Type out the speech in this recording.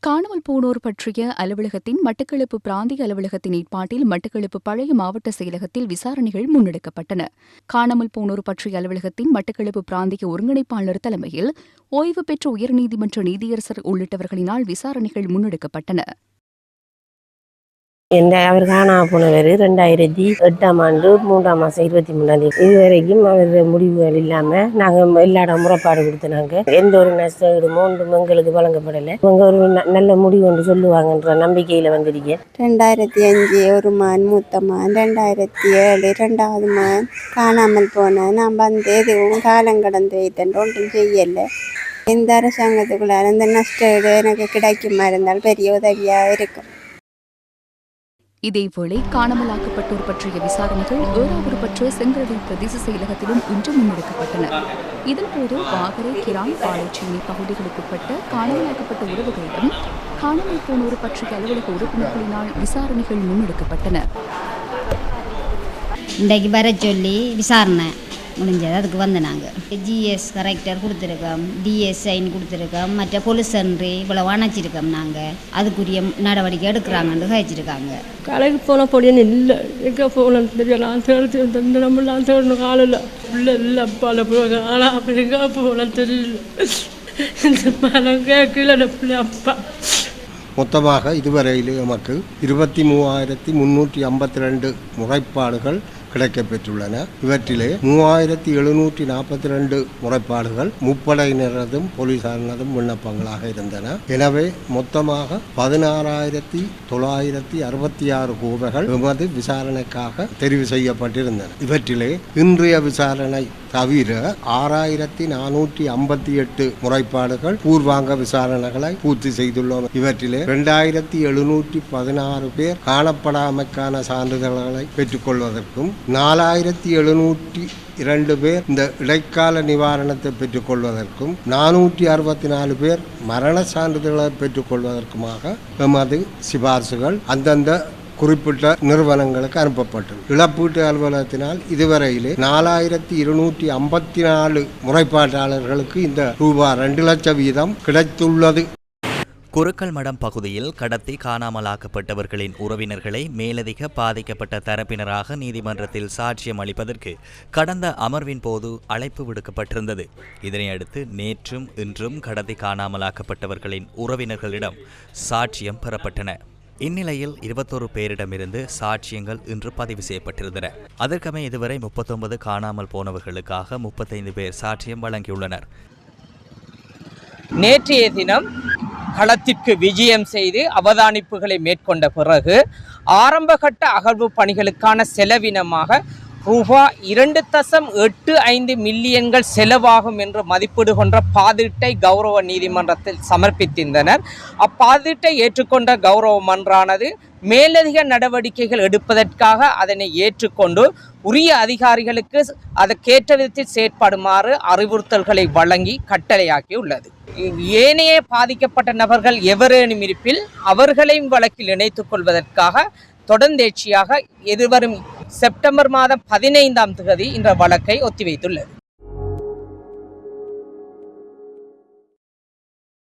காணாமல் போனோர் பற்றிய அலுவலகத்தின் மட்டக்களப்பு பிராந்திய அலுவலகத்தின் ஏற்பாட்டில் மட்டக்களப்பு பழைய மாவட்ட செயலகத்தில் விசாரணைகள் முன்னெடுக்கப்பட்டன. காணாமல் போனோர் பற்றிய அலுவலகத்தின் மட்டக்களப்பு பிராந்திய ஒருங்கிணைப்பாளர் தலைமையில் ஓய்வு பெற்ற உயர்நீதிமன்ற நீதியரசர் உள்ளிட்டவர்களினால் விசாரணைகள் முன்னெடுக்கப்பட்டன. எந்த அவர் காணாமல் போனவர் ரெண்டாயிரத்தி எட்டாம் ஆண்டு மூன்றாம் மாதம் இருபத்தி மூணாம் தேதி. இதுவரைக்கும் அவர் முடிவுகள் இல்லாமல் நாங்கள் எல்லா இடம் முறைப்பாடு கொடுத்தனாங்க எந்த ஒரு நஷ்டமோ ஒன்றும் எங்களுக்கு வழங்கப்படலை. இவங்க ஒரு நல்ல முடிவு ஒன்று சொல்லுவாங்கன்ற நம்பிக்கையில் வந்திருக்கேன். ரெண்டாயிரத்தி அஞ்சு ஒரு மான் மூத்த மான். ரெண்டாயிரத்தி ஏழு ரெண்டாவது மான். காணாமல் போனேன் நான் வந்து எதுவும் காலம் கடந்து வைத்தேன். ஒன்றும் செய்யலை. இந்த அரசாங்கத்துக்குள்ளார இந்த நஷ்டம் எனக்கு கிடைக்குமா இருந்தால் பெரிய உதவியாக இருக்கும். இதேவேளை காணாமலாக்கப்பட்டோர் பற்றிய விசாரணைகள் ஏறாவூர் பற்ற செங்கடை பிரதேச செயலகத்திலும் இன்று முன்னெடுக்கப்பட்டன. இதன்போது வாகரை கிரான் பாளைச்சேனை பகுதிகளுக்குட்பட்ட காணாமலாக்கப்பட்ட உறவுகளிடம் காணாமல் போனோர் பற்றிய அலுவலக உறுப்பினர்களினால் விசாரணைகள் முன்னெடுக்கப்பட்டன. இன்றைக்கு வர சொல்லி விசாரணை. முடிஞ்சது. அதுக்கு வந்து நாங்கள் ஜிஎஸ் கரெக்டர் கொடுத்துருக்கோம். டிஎஸ் சைன் கொடுத்துருக்கோம். மற்ற போலீஸ் சென்ட்ரி இவ்வளோ அணைச்சிருக்கோம் நாங்கள் அதுக்குரிய நடவடிக்கை எடுக்கிறாங்கன்னு கழிச்சிருக்காங்க. கடைக்கு போன பொடியன் இல்லை. எங்கே போகணும்னு தெரியல. நான் தேடி தந்து நம்ம நான் தேடணும் காலையில் இல்லை. இல்லை. அப்பால போக ஆனால் அப்படி எங்கே போகணும் தெரியல. இந்த மனம் கேட்கல அப்பா. மொத்தமாக இதுவரையில் எமக்கு இருபத்தி மூவாயிரத்தி முன்னூற்றி ஐம்பத்தி ரெண்டு முறைப்பாடுகள் கிடைக்கப்பெற்றுள்ளன. இவற்றிலே மூவாயிரத்தி எழுநூற்றி நாற்பத்தி ரெண்டு முறைப்பாடுகள் முப்படையினரதும் போலீசாரினதும் விண்ணப்பங்களாக இருந்தன. எனவே மொத்தமாக பதினாறாயிரத்தி தொள்ளாயிரத்தி அறுபத்தி ஆறு கூவைகள் எமது விசாரணைக்காக தெரிவு செய்யப்பட்டிருந்தன. இவற்றிலே இன்றைய விசாரணை தவிர ஆறாயிரத்தி நானூற்றி ஐம்பத்தி எட்டு முறைப்பாடுகள் பூர்வாங்க விசாரணைகளை பூர்த்தி செய்துள்ளோம். இவற்றிலே இரண்டாயிரத்தி எழுநூற்றி பதினாறு பேர் காணப்படாமைக்கான சான்றிதழ்களை பெற்றுக்கொள்வதற்கும் நாலாயிரத்தி எழுநூற்றி இரண்டு பேர் இந்த இடைக்கால நிவாரணத்தை பெற்றுக்கொள்வதற்கும் நானூற்றி அறுபத்தி நாலு பேர் மரண சான்றிதழ்களை பெற்றுக்கொள்வதற்குமாக எமது சிபார்சுகள் அந்தந்த குறிப்பிட்ட நிறுவனங்களுக்கு அனுப்பப்பட்டது. இழப்பீட்டு அலுவலகத்தினால் இதுவரையிலே நாலாயிரத்தி இருநூற்றி ஐம்பத்தி நாலு முறைப்பாட்டாளர்களுக்கு இந்த ரூபாய் ரெண்டு லட்சம் வீதம் கிடைத்துள்ளது. குருக்கல் மடம் பகுதியில் கடத்தி காணாமலாக்கப்பட்டவர்களின் உறவினர்களை மேலதிக பாதிக்கப்பட்ட தரப்பினராக நீதிமன்றத்தில் சாட்சியம் அளிப்பதற்கு கடந்த அமர்வின் போது அழைப்பு விடுக்கப்பட்டிருந்தது. இதனையடுத்து நேற்றும் இன்றும் கடத்தி காணாமலாக்கப்பட்டவர்களின் உறவினர்களிடம் சாட்சியம் பெறப்பட்டன. இந்நிலையில் இருபத்தோரு பேரிடமிருந்து சாட்சியங்கள் இன்று பதிவு செய்யப்பட்டிருந்தன. அதற்கமே இதுவரை முப்பத்தொன்பது காணாமல் போனவர்களுக்காக முப்பத்தைந்து பேர் சாட்சியம் வழங்கியுள்ளனர். நேற்றைய தினம் களத்திற்கு விஜயம் செய்து அவதானிப்புகளை மேற்கொண்ட பிறகு ஆரம்பகட்ட அகழ்வு பணிகளுக்கான செலவினமாக ரூபா இரண்டு தசம் எட்டு ஐந்து மில்லியன்கள் செலவாகும் என்று மதிப்பீடு கொண்ட பாதிட்டை கௌரவ நீதிமன்றத்தில் சமர்ப்பித்திருந்தனர். அப்பாதீட்டை ஏற்றுக்கொண்ட கௌரவ மன்றானது மேலதிக நடவடிக்கைகள் எடுப்பதற்காக அதனை ஏற்றுக்கொண்டு உரிய அதிகாரிகளுக்கு அதற்கேற்ற விதத்தில் செயற்படுமாறு அறிவுறுத்தல்களை வழங்கி கட்டளையாக்கியுள்ளது. ஏனைய பாதிக்கப்பட்ட நபர்கள் எவரேனும் இருப்பில் அவர்களையும் வழக்கில் இணைத்துக் கொள்வதற்காக தொடர்ந்தேட்சியாக எதிர்வரும் செப்டம்பர் மாதம் பதினைந்தாம் தேதி இந்த வழக்கை ஒத்திவைத்துள்ளது.